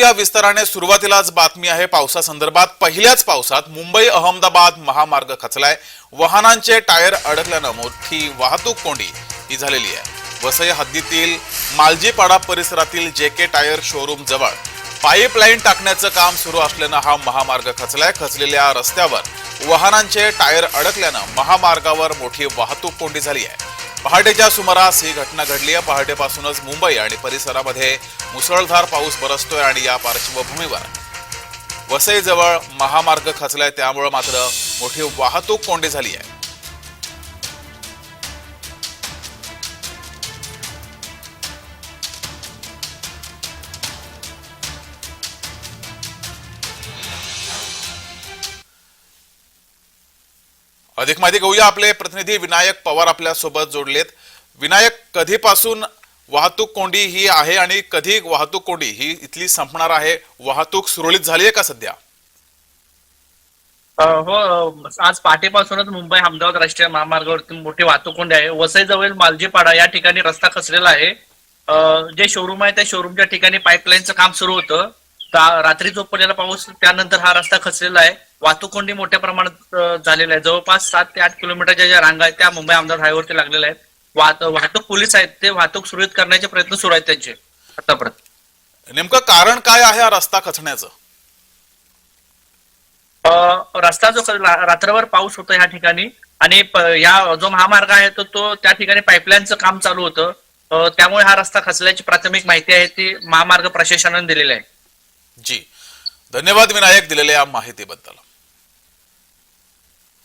या विस्ताराने सुरुवातीलाच बातमी आहे. पावसासंदर्भात पहिल्याच पावसात मुंबई अहमदाबाद महामार्ग खचलाय. वाहनांचे टायर अडकल्यानं मोठी वाहतूक कोंडी ही झालेली आहे. वसई हद्दीतील मालजीपाडा परिसरातील जे के टायर शोरूम जवळ पाईपलाईन टाकण्याचं काम सुरू असल्यानं हा महामार्ग खचलाय. खचलेल्या रस्त्यावर वाहनांचे टायर अडकल्यानं महामार्गावर मोठी वाहतूक कोंडी झाली आहे. पहाटेच्या सुमारास ही घटना घडली आहे. पहाटेपासूनच मुंबई आणि परिसरामध्ये मुसळधार पाऊस बरसतोय आणि या पार्श्वभूमीवर वसईजवळ महामार्ग खचलाय. त्यामुळं मात्र मोठी वाहतूक कोंडी झाली आहे. अधिक माहिती घेऊया आपले प्रतिनिधी. विनायक पवार आपल्यासोबत जोडलेत. विनायक कधीपासून वाहतूक कोंडी ही आहे आणि कधी वाहतूक कोंडी ही इथली संपणार आहे? वाहतूक सुरळीत झाली आहे का सध्या? हो आज पहाटेपासूनच मुंबई अहमदाबाद राष्ट्रीय महामार्गावरती मोठी वाहतूक कोंडी आहे. वसईजवळील मालजीपाडा या ठिकाणी रस्ता खचलेला आहे. जे शोरूम आहे त्या शोरूमच्या ठिकाणी पाईपलाईनचं काम सुरू होतं. रात्री झोपलेला पाऊस त्यानंतर हा रस्ता खचलेला आहे. वाहतूक कोंडी मोठ्या प्रमाणात अ, झालेल्या आहे. जवळपास सात ते आठ किलोमीटरच्या ज्या रांगा आहेत त्या मुंबई अहमदाबाद हायवेवरती लागलेल्या आहेत. वाहत- वाहतूक पोलीस आहेत ते वाहतूक सुरळीत करण्याचे प्रयत्न सुरू आहेत त्यांचे. आतापर्यंत. नेमकं कारण काय आहे हा रस्ता खचण्याचं? रस्ता जो रात्रभर पाऊस होतो ह्या ठिकाणी आणि या जो महामार्ग आहे तो तो त्या ठिकाणी पाईपलाईनचं काम चालू होतं. त्यामुळे हा रस्ता खचल्याची प्राथमिक माहिती आहे ती महामार्ग प्रशासनाने दिलेली आहे. जी. धन्यवाद विनायक दिलेल्या या माहितीबद्दल.